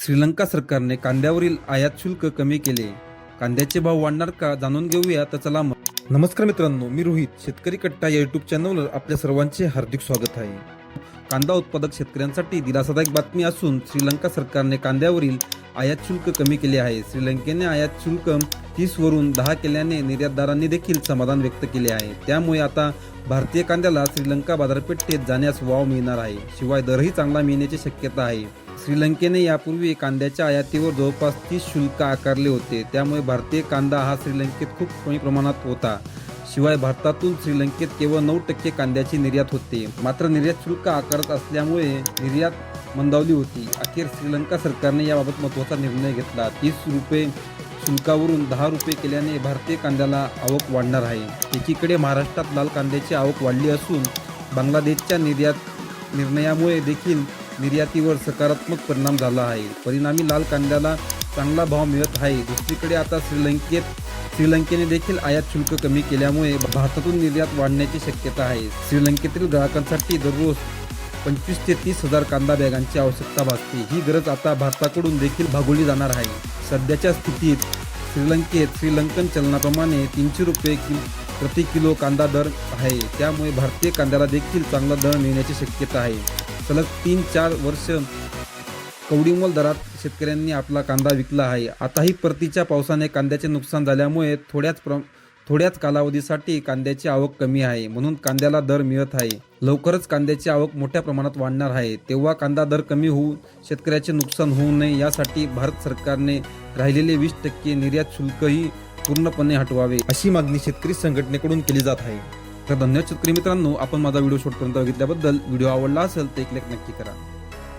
श्रीलंका सरकारने कांद्यावरील आयात शुल्क कमी केले. कांद्याचे भाव वाढणार का जाणून घेऊया तर चला मग नमस्कार मित्रांनो मी रोहित शेतकरी कट्टा या युट्यूब चॅनलवर आपल्या सर्वांचे हार्दिक स्वागत आहे. कांदा उत्पादक शेतकऱ्यांसाठी दिलासादायक बातमी असून श्रीलंका सरकारने कांद्यावरील आयात शुल्क कमी केले आहे. श्रीलंकेने आयात शुल्क तीस वरून दहा केल्याने निर्यातदारांनी देखील समाधान व्यक्त केले आहे. त्यामुळे आता भारतीय कांद्याला श्रीलंका बाजारपेठेत जाण्यास वाव मिळणार आहे. शिवाय दरही चांगला मिळण्याची शक्यता आहे. श्रीलंकेने यापूर्वी कांद्याच्या आयातीवर जवळपास तीस शुल्क आकारले होते. त्यामुळे भारतीय कांदा हा श्रीलंकेत खूप कमी प्रमाणात होता. शिवाय भारतातून श्रीलंकेत केवळ नऊ टक्के कांद्याची निर्यात होते. मात्र निर्यात शुल्क आकारत असल्यामुळे निर्यात मंदावली होती. अखेर श्रीलंका सरकारने याबाबत महत्त्वाचा निर्णय घेतला. तीस रुपये शुल्कावरून दहा रुपये केल्याने भारतीय कांद्याला आवक वाढणार आहे. एकीकडे महाराष्ट्रात लाल कांद्याची आवक वाढली असून बांगलादेशच्या निर्यात निर्णयामुळे देखील निर्यातीवर सकारात्मक परिणाम झाला आहे. परिणामी लाल कांद्याला चांगला भाव मिळत आहे. दुसरीकडे आता श्रीलंकेत श्रीलंकेने देखील आयात शुल्क कमी केल्यामुळे भारतातून निर्यात वाढण्याची शक्यता आहे. श्रीलंकेतील ग्राहकांसाठी दररोज पंचवीस ते तीस हजार कांदा बॅगांची आवश्यकता भासते. ही गरज आता भारताकडून देखील भागवली जाणार आहे. सध्याच्या स्थितीत श्रीलंकेत श्रीलंकन चलनाप्रमाणे तीनशे रुपये कि प्रति किलो कांदा दर आहे. त्यामुळे भारतीय कांद्याला देखील चांगला दर मिळण्याची शक्यता आहे. सलग तीन चार वर्ष कवडीमोल दरात शेतकऱ्यांनी आपला कांदा विकला आहे. आताही परतीच्या पावसाने कांद्याचे नुकसान झाल्यामुळे थोड्याच प्र थोड्याच कालावधीसाठी कांद्याची आवक कमी आहे. म्हणून कांद्याला दर मिळत आहे. लवकरच कांद्याची आवक मोठ्या प्रमाणात वाढणार आहे. तेव्हा कांदा दर कमी होऊन शेतकऱ्याचे नुकसान होऊ नये यासाठी भारत सरकारने राहिलेले वीस टक्के निर्यात शुल्कही पूर्णपणे हटवावे अशी मागणी शेतकरी संघटनेकडून केली जात आहे. तर धन्यवाद शेतकरी मित्रांनो आपण माझा व्हिडिओ शॉर्टपर्यंत बघितल्याबद्दल व्हिडिओ आवडला असेल तर एक लाईक नक्की करा.